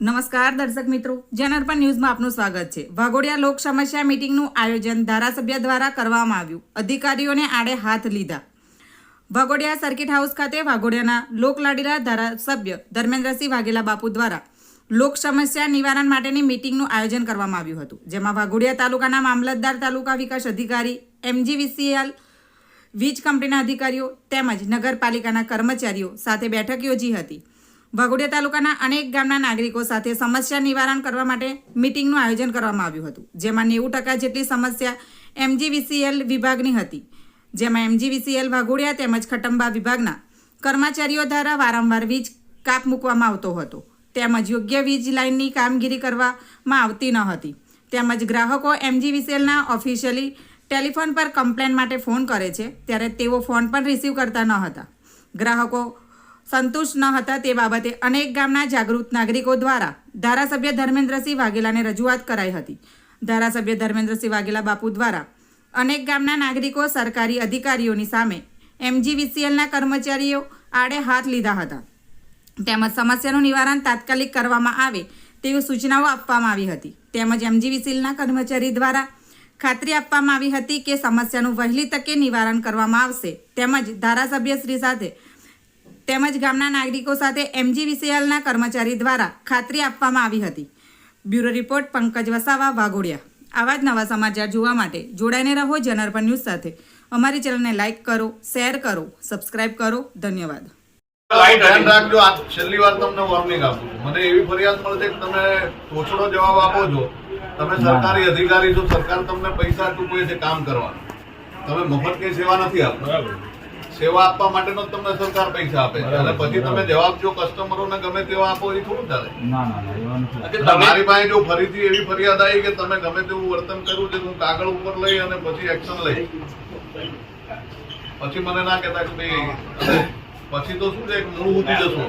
નમસ્કાર દર્શક મિત્રો જનઅર્પણ ન્યૂઝમાં આપનું સ્વાગત છે. વાઘોડિયા લોક સમસ્યા મિટિંગનું આયોજન ધારાસભ્ય દ્વારા કરવામાં આવ્યું. અધિકારીઓને આડે હાથ લીધા. વાઘોડિયા સર્કિટ હાઉસ ખાતે વાઘોડિયાના લોકલાડીલા ધારાસભ્ય ધર્મેન્દ્રસિંહ વાઘેલા બાપુ દ્વારા લોક સમસ્યા નિવારણ માટેની મિટિંગનું આયોજન કરવામાં આવ્યું હતું, જેમાં વાઘોડિયા તાલુકાના મામલતદાર તાલુકા વિકાસ અધિકારી, એમજીવીસીએલ, વીજ કંપનીના અધિકારીઓ તેમજ નગરપાલિકાના કર્મચારીઓ સાથે બેઠક યોજી હતી. વાઘોડિયા તાલુકાના અનેક ગામના નાગરિકો સાથે સમસ્યા નિવારણ કરવા માટે મીટિંગનું આયોજન કરવામાં આવ્યું હતું, જેમાં નેવું ટકા જેટલી સમસ્યા એમજીવીસીએલ વિભાગની હતી. જેમાં એમજીવીસીએલ વાઘોડિયા તેમજ ખટંબા વિભાગના કર્મચારીઓ દ્વારા વારંવાર વીજ કાપ મૂકવામાં આવતો હતો. તેમજ યોગ્ય વીજ લાઇનની કામગીરી કરવામાં આવતી ન હતી. તેમજ ગ્રાહકો એમજીવીસીએલના ઓફિશિયલી ટેલિફોન પર કમ્પ્લેન માટે ફોન કરે છે, ત્યારે તેઓ ફોન પણ રિસીવ કરતા ન હતા. ગ્રાહકો સંતુષ્ટ ન હતા તે બાબતે અનેક ગામના જાગૃત નાગરિકો દ્વારા ધારાસભ્ય ધર્મેન્દ્રસિંહ વાઘેલાને રજૂઆત કરાઈ હતી. ધારાસભ્ય ધર્મેન્દ્રસિંહ વાઘેલા બાપુ દ્વારા અનેક ગામના નાગરિકો સરકારી અધિકારીઓની સામે એમજીવીસીએલના કર્મચારીઓ આડે હાથ લીધા હતા. તેમજ સમસ્યાનું નિવારણ તાત્કાલિક કરવામાં આવે તેવી સૂચનાઓ આપવામાં આવી હતી. તેમજ એમજીવીસીએલના કર્મચારી દ્વારા ખાતરી આપવામાં આવી હતી કે સમસ્યાનું વહેલી તકે નિવારણ કરવામાં આવશે. તેમજ ધારાસભ્યશ્રી સાથે તેમજ ગામના નાગરિકો સાથે એમજીવીસીએલના કર્મચારી દ્વારા ખાતરી આપવામાં આવી હતી. Bureau report Pankaj Vasava Waghodia. આવા જ નવા સમાચાર જોવા માટે જોડાઈને રહો જનરપન ન્યૂઝ સાથે. અમારી ચેનલને લાઇક કરો શેર કરો સબસ્ક્રાઇબ કરો. ધન્યવાદ. ધ્યાન રાખજો છેલ્લી વાર તમને વોર્નિંગ આપું મને એવી ફરિયાદ મળે કે તમે ઓછડો જવાબ આપો છો. તમે સરકારી અધિકારી છો સરકાર તમને પૈસા ચૂકવે છે કામ કરવાનું. તમે મફત કઈ સેવા નથી આપતા. સેવા આપવા માટેનો તમને સરકાર પૈસા આપે છે. અને પછી તમે જવાબ જો કસ્ટમરોને ગમે તેવા આપો એ થોડું ચાલે. ના ના ના એવા નથી. કે તમારી પાસે જો ફરીથી એવી ફરિયાદ આવી કે તમે ગમે તેવું વર્તન કર્યું છે હું કાગળ ઉપર લઈ અને પછી એક્શન લઈ. પછી મને ના કહેતા કે ભાઈ પછી તો શું છે મૂળ સુધી જશો.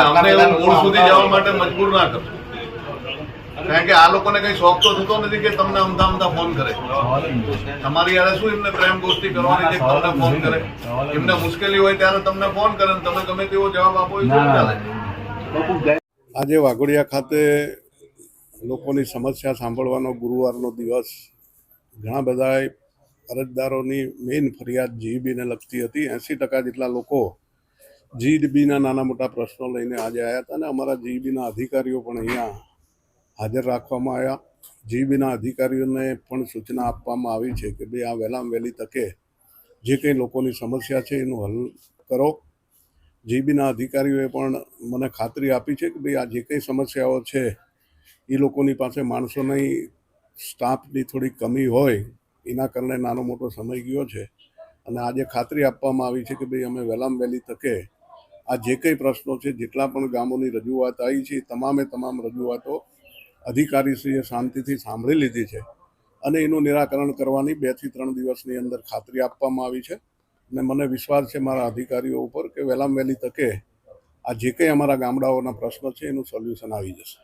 અમને એવું મૂળ સુધી જવા માટે મજબૂર ના કરશો. કારણ કે આ લોકોને કઈ શોખ તો થતો નથી કે તમને અમથા અમથા ફોન કરે. તમારી યારે શું એમને પ્રેમ ગોષ્ઠી કરવાની છે કે તમને ફોન કરે? એમને મુશ્કેલી હોય ત્યારે તમને ફોન કરે તમે ગમે તેવો જવાબ આપો એ ચાલે. આજે વાઘોડિયા ખાતે લોકોની સમસ્યા સાંભળવાનો ગુરુવારનો દિવસ. ઘણા બધા અરજદારોની મેઇન ફરિયાદ જીઈબીને લગતી હતી. એંસી ટકા જેટલા લોકો જીઈબીના નાના મોટા પ્રશ્નો લઈને આજે આવ્યા હતા અને અમારા જીઈબીના અધિકારીઓ પણ અહીંયા હાજર રાખવામાં આવ્યા. જીબીના અધિકારીઓને પણ સૂચના આપવામાં આવી છે કે ભાઈ આ વહેલામાં વહેલી તકે જે કંઈ લોકોની સમસ્યા છે એનું હલ કરો. જીબીના અધિકારીઓએ પણ મને ખાતરી આપી છે કે ભાઈ આ જે કંઈ સમસ્યાઓ છે એ લોકોની પાસે માણસોની સ્ટાફની થોડી કમી હોય, એના કારણે નાનો મોટો સમય ગયો છે. અને આજે ખાતરી આપવામાં આવી છે કે ભાઈ અમે વહેલામ વહેલી તકે આ જે કંઈ પ્રશ્નો છે, જેટલા પણ ગામોની રજૂઆત આવી છે તમામે તમામ રજૂઆતો અધિકારીશ્રીએ શાંતિથી સાંભળી લીધી છે અને એનું નિરાકરણ કરવાની બેથી ત્રણ દિવસની અંદર ખાતરી આપવામાં આવી છે. અને મને વિશ્વાસ છે મારા અધિકારીઓ ઉપર કે વહેલામાં વહેલી તકે આ જે કંઈ અમારા ગામડાઓના પ્રશ્નો છે એનું સોલ્યુશન આવી જશે.